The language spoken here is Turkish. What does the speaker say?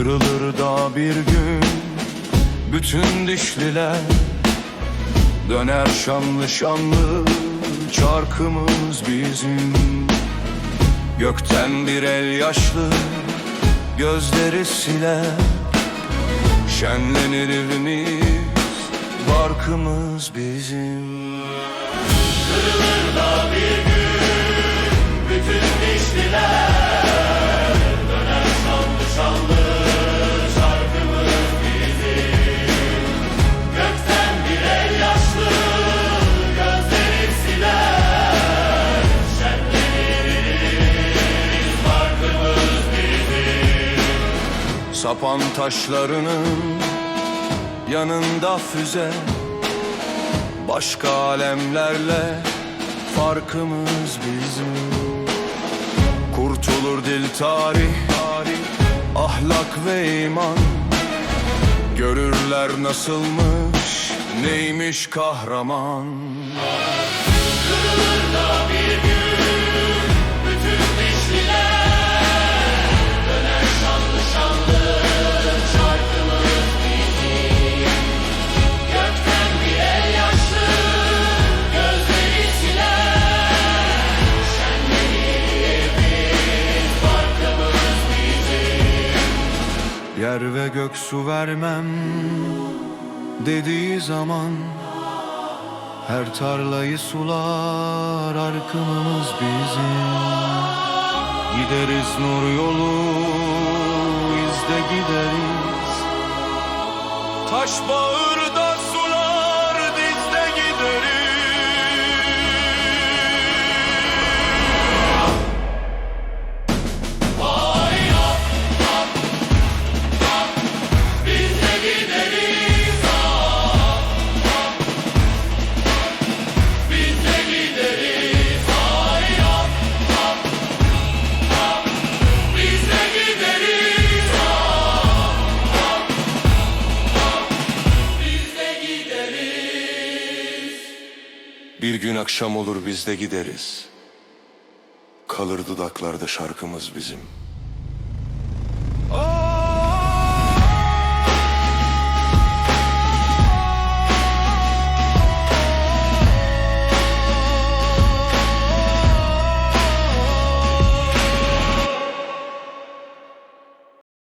Kırılır da bir gün bütün dişliler Döner şanlı şanlı çarkımız bizim. Gökten bir el yaşlı gözleri siler. Şenlenir evimiz barkımız bizim Sapan taşlarının yanında füze. Başka alemlerle farkımız bizim. Kurtulur dil tarih, ahlak ve iman. Görürler nasılmış, neymiş kahraman Yer ve gök su vermem dediği zaman Her tarlayı sular arkımız bizim. Gideriz nur yolu izde gideriz. Taş bağırda Bir gün akşam olur biz de gideriz. Kalır dudaklarda şarkımız bizim.